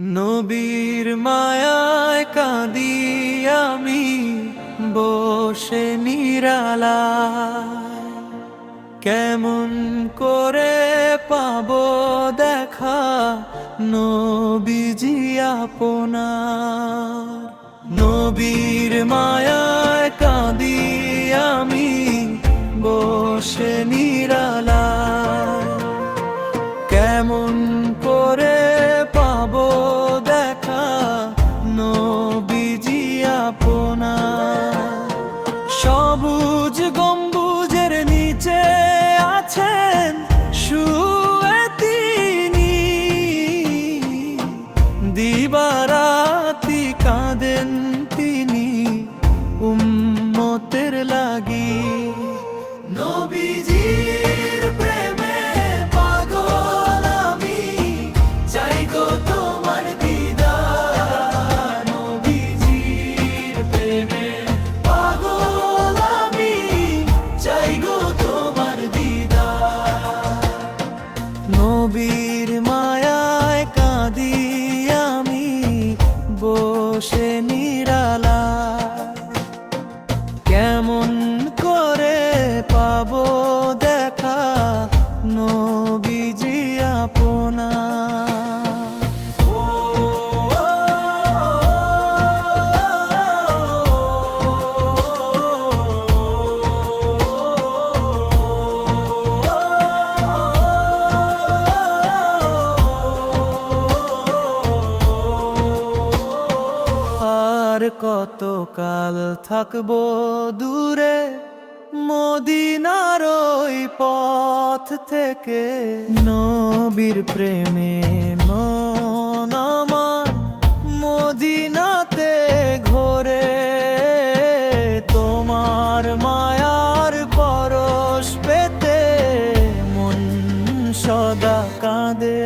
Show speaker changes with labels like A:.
A: নবীর মায়ায় কাঁদি আমি বসে নিরালা কেমন করে পাব দেখা নবীজি আপনার। নবীর মায়ায় কাঁদি আমি বসে নিরালা দিবারাতি কাঁদেন তিনি উম্মতের লাগি। নবীজির প্রেমে পাগল আমি চাই গো তোমার দিদার। নবীজির প্রেমে পাগল আমি চাই গো তোমার দিদার। নবীর মায়ায় কাঁদি বসে নিরালা আর কত কাল থাকব দূরে? মদিনার ওই পথ থেকে নবীর প্রেমে মন আমার মদিনাতে ঘোরে। তোমার মায়ার পরশ পেতে মন সদা কাঁদে।